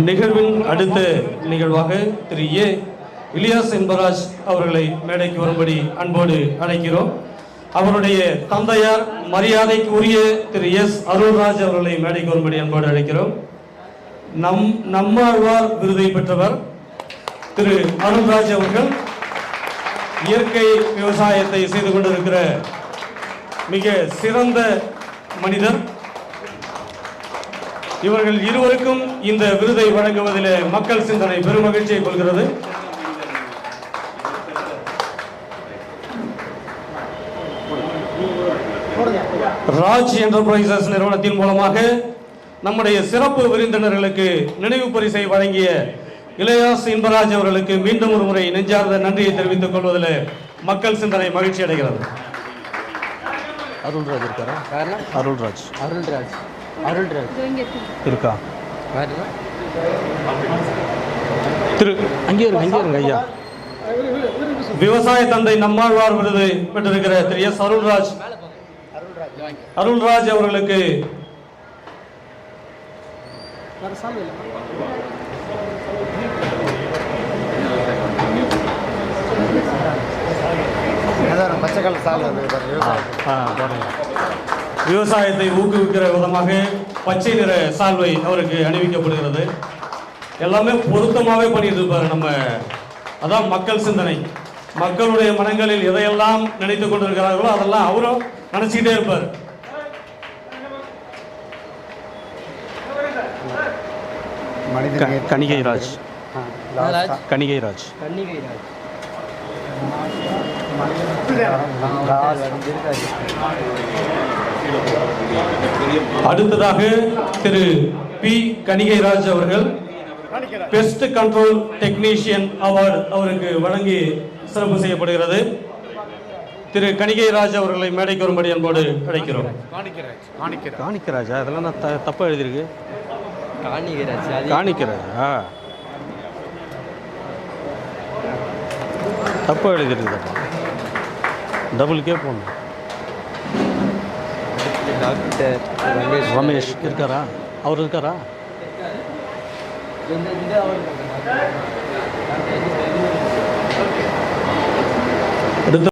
நிகழ்வின் அடுத்த நிகழ்வாக திரு ஏ. இலியாஸ் என்பராஜ் அவர்களை மேடைக்கு வரும்படி அன்போடு அழைக்கிறோம். அவருடைய தந்தையார் மரியாதைக்கு உரிய திரு எஸ். அருள்ராஜ் அவர்களை மேடைக்கு வரும்படி அன்போடு அழைக்கிறோம். நம் நம்மாழ்வார் விருதை பெற்றவர் திரு அருள்ராஜ் அவர்கள். இயற்கை விவசாயத்தை செய்து கொண்டிருக்கிற மிக சிறந்த மனிதர். இவர்கள் இருவருக்கும் இந்த விருதை வழங்குவதில் மக்கள் சிந்தனை பெருமகிழ்ச்சியை கொள்கிறது. ராஜ் என்டர்பிரைசஸ் நிறுவனத்தின் மூலமாக நம்முடைய சிறப்பு விருந்தினர்களுக்கு நினைவு பரிசை வழங்கிய இளையாஸ் இன்பராஜ் அவர்களுக்கு மீண்டும் ஒரு முறை நெஞ்சார்ந்த நன்றியை தெரிவித்துக் கொள்வதில் மக்கள் சிந்தனை மகிழ்ச்சி அடைகிறது. அருள்ராஜ் இருக்காரா? அருள்ராஜ். அருள்ராஜ். அருள்ராஜ் இருக்கா. திரு அங்கே இருங்க அங்கே இருங்க ஐயா. விவசாய தந்தை நம்மாழ்வார் விருது பெற்றிருக்கிற திரு எஸ் அருள்ராஜ். அருள்ராஜ் அவர்களுக்கு பச்சை கலர் சால் விவசாயத்தை ஊக்குவிக்கிற விதமாக பச்சை நிற சால்வை அவருக்கு அணிவிக்கப்படுகிறது. எல்லாமே பொருத்தமாகவே பண்ணிட்டு இருப்பாரு நம்ம அதான் மக்கள் சிந்தனை. மக்களுடைய மனங்களில் எதையெல்லாம் நினைத்து கொண்டிருக்கிறார்களோ அதெல்லாம் அவரும் நினைச்சுக்கிட்டே இருப்பார். க- கணிகை ராஜ் அடுத்ததாக திரு பி. கணிகைராஜ் அவர்கள் பெஸ்ட் கண்ட்ரோல் டெக்னீஷியன் அவார்டு அவருக்கு வழங்கி சிறப்பு செய்யப்படுகிறது. திரு. கணிகைராஜ் அவர்களை மேடைக்கு வரும்படி அன்போடு அழைக்கிறோம். காணிக்கராஜா அதெல்லாம் நான் த தப்பாக எழுதியிருக்கு. காணிக்கராஜா? தப்பாக எழுதியிருக்கு டபுள் கே போடணும் டாக்டர் ரமேஷ் ரமேஷ் இருக்காரா? அவர் இருக்காரா? அவர்